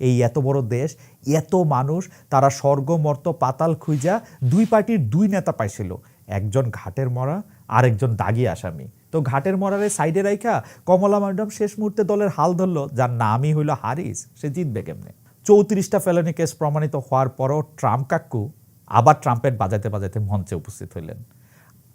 এই এত বড় দেশ, এত মানুষ, তারা স্বর্গমর্ত পাতাল খুঁজা দুই পার্টির দুই নেতা পাইছিল। একজন ঘাটের মরা, আরেকজন দাগি আসামি। তো ঘাটের মরারে সাইডে রাইখা কমলা ম্যাডাম শেষ মুহূর্তে দলের হাল ধরলো, যার নামই হইল হারিস। সে জিতবে কেমনে? চৌত্রিশটা ফেলানি কেস প্রমাণিত হওয়ার পরও ট্রাম্প কাকু আবার ট্রাম্পের বাজাতে বাজাতে মঞ্চে উপস্থিত হইলেন।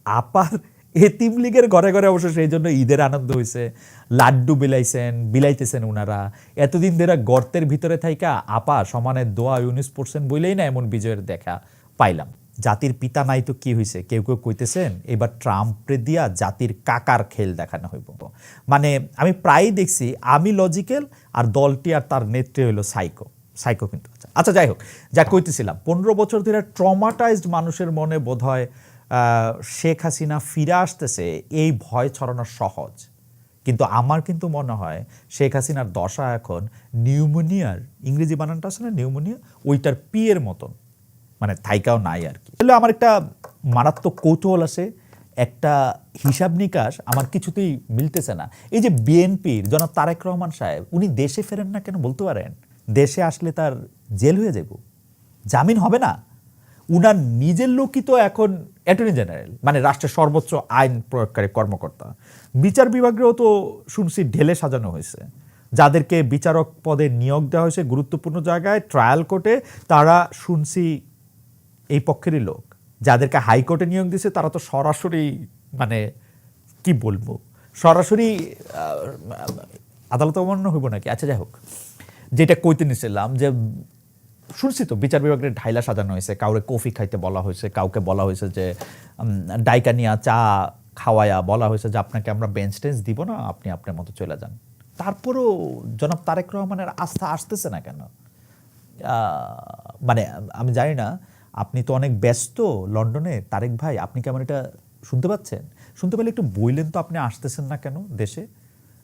আপার এতিম লীগের ঘরে ঘরে অবশ্য সেই জন্য ঈদের আনন্দ হয়েছে লাড্ডু বিলাইছেন, বিলাইতেছেন উনারা। এতদিন ধরে গর্তের ভিতরে থাইকা আপা সমানের দোয়া ইউনিস পড়ছেন বইলেই না এমন বিজয়ের দেখা পাইলাম। জাতির পিতা নাই তো কি হয়েছে কেউ কেউ কইতেছেন, এবার ট্রাম্পরে দিয়া জাতির কাকার খেল দেখানো হইব। মানে আমি প্রায়ই দেখছি, আমি লজিক্যাল আর দলটি আর তার নেত্রী হইল সাইকো সাইকো কিন্তু। আচ্ছা যাই হোক, যা কইতেছিলাম, পনেরো বছর ধরে ট্রমাটাইজড মানুষের মনে বোধ হয় শেখ হাসিনা ফিরে আসতেছে, এই ভয় ছড়ানো সহজ। কিন্তু আমার কিন্তু মনে হয় শেখ হাসিনার দশা এখন নিউমোনিয়ার, ইংরেজি বানানটা আছে না, নিউমোনিয়া? ওইটার পিয়ের মতন। মানে থাইকাও নাই আর কি। তাহলে আমার একটা মারাত্মক কৌতূহল আছে, একটা হিসাব নিকাশ আমার কিছুতেই মিলতেছে না। এই যে বিএনপির জনাব তারেক রহমান সাহেব, উনি দেশে ফেরেন না কেন বলতে পারেন? দেশে আসলে তার জেল হয়ে যাব জামিন হবে না? উনার নিজের লোকই তো এখন অ্যাটর্নি জেনারেল মানে রাষ্ট্রের সর্বোচ্চ আইন প্রয়োগকারী কর্মকর্তা। বিচার বিভাগেও তো শুনছি ঢেলে সাজানো হয়েছে। যাদেরকে বিচারক পদে নিয়োগ দেওয়া হয়েছে গুরুত্বপূর্ণ জায়গায় ট্রায়াল কোর্টে তারা শুনছি এই পক্ষেরই লোক। যাদেরকে হাইকোর্টে নিয়োগ দিয়েছে, তারা তো সরাসরি মানে কি বলব, সরাসরি আদালত অমান্য হইব নাকি? আচ্ছা যাই হোক। যেটা কইতে নিছিলাম যে শুনছি তো বিচার বিভাগের ঢাইলা সাজানো হয়েছে কাউরে কফি খাইতে বলা হয়েছে কাউকে বলা হয়েছে যে উম, ডাইকা নিয়া চা খাওয়ায়া বলা হয়েছে যে আপনাকে আমরা বেঞ্চ টেঞ্চ দিব না আপনি আপনার মতো চলে যান। তারপরও জনাব তারেক রহমানের আস্থা আসতেছে না কেন? মানে আমি জানি না আপনি তো অনেক ব্যস্ত লন্ডনে। তারেক ভাই আপনি কেমন এটা শুনতে পাচ্ছেন? শুনতে পেলে একটু বইলেন তো আপনি আসতেছেন না কেন দেশে?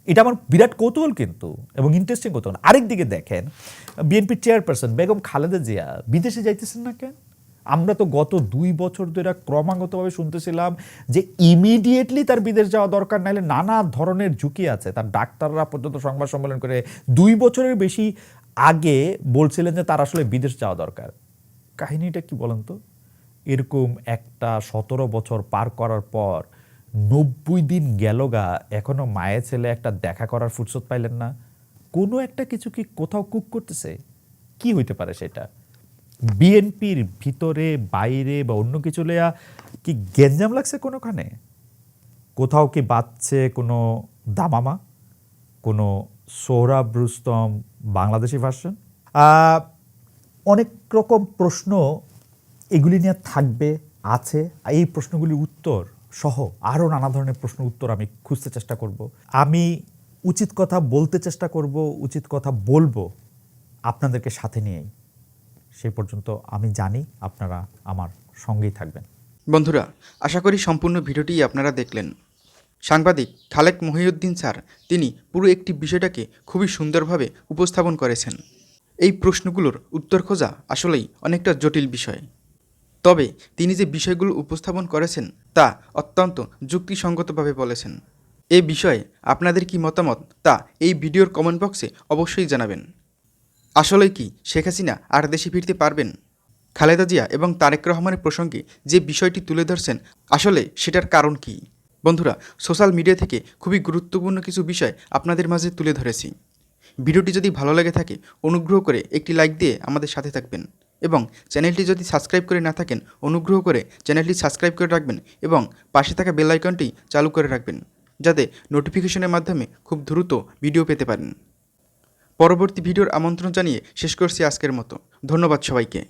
এটা আমার বিরাট কৌতূহল কিন্তু এবং ইন্টারেস্টিং কৌতূহল। আরেক দিকে দেখেন বিএনপির চেয়ারপারসন বেগম খালেদা জিয়া বিদেশে যাইতেছেন না কেন? আমরা তো গত দুই বছর ধরে ক্রমাগতভাবে শুনতেছিলাম যে ইমিডিয়েটলি তার বিদেশ যাওয়া দরকার, নাহলে নানা ধরনের ঝুঁকি আছে। তার ডাক্তাররা পর্যন্ত সংবাদ সম্মেলন করে দুই বছরের বেশি আগে বলছিলেন যে তার আসলে বিদেশ যাওয়া দরকার। কাহিনীটা কি বলেন তো? এরকম একটা সতেরো বছর পার করার পর নব্বই দিন গেল গা, এখনও মায়ের ছেলে একটা দেখা করার ফুরসত পাইলেন না। কোনো একটা কিছু কি কোথাও কুক করতেছে? কি হইতে পারে সেটা? বিএনপির ভিতরে, বাইরে বা অন্য কিছু লেয়া কি গেঞ্জাম লাগছে কোনোখানে? কোথাও কি বাচ্চে কোনো দামামা? কোনো সোহরাব রুস্তম বাংলাদেশি ভার্সন অনেক রকম প্রশ্ন এগুলি নিয়ে থাকবে, আছে। এই প্রশ্নগুলির উত্তর সহ আরও নানা ধরনের প্রশ্ন উত্তর আমি খুঁজতে চেষ্টা করব। আমি উচিত কথা বলতে চেষ্টা করব, উচিত কথা বলব আপনাদেরকে সাথে নিয়েই। সেই পর্যন্ত আমি জানি আপনারা আমার সঙ্গেই থাকবেন। বন্ধুরা, আশা করি সম্পূর্ণ ভিডিওটি আপনারা দেখলেন। সাংবাদিক খালেক মহিউদ্দিন স্যার, তিনি পুরো একটি বিষয়টাকে খুবই সুন্দরভাবে উপস্থাপন করেছেন। এই প্রশ্নগুলোর উত্তর খোঁজা আসলেই অনেকটা জটিল বিষয়। তবে তিনি যে বিষয়গুলো উপস্থাপন করেছেন তা অত্যন্ত যুক্তিসঙ্গতভাবে বলেছেন। এ বিষয়ে আপনাদের কি মতামত তা এই ভিডিওর কমেন্ট বক্সে অবশ্যই জানাবেন। আসলে কি শেখ হাসিনা আর দেশে ফিরতে পারবেন? খালেদা জিয়া এবং তারেক রহমানের প্রসঙ্গে যে বিষয়টি তুলে ধরছেন, আসলে সেটার কারণ কি? বন্ধুরা, সোশ্যাল মিডিয়া থেকে খুবই গুরুত্বপূর্ণ কিছু বিষয় আপনাদের মাঝে তুলে ধরেছি। ভিডিওটি যদি ভালো লেগে থাকে, অনুগ্রহ করে একটি লাইক দিয়ে আমাদের সাথে থাকবেন। এবং চ্যানেলটি যদি সাবস্ক্রাইব করে না থাকেন, অনুগ্রহ করে চ্যানেলটি সাবস্ক্রাইব করে রাখবেন এবং পাশে থাকা বেল আইকনটি চালু করে রাখবেন, যাতে নোটিফিকেশনের মাধ্যমে খুব দ্রুত ভিডিও পেতে পারেন। পরবর্তী ভিডিওর আমন্ত্রণ জানিয়ে শেষ করছি আজকের মতো। ধন্যবাদ সবাইকে।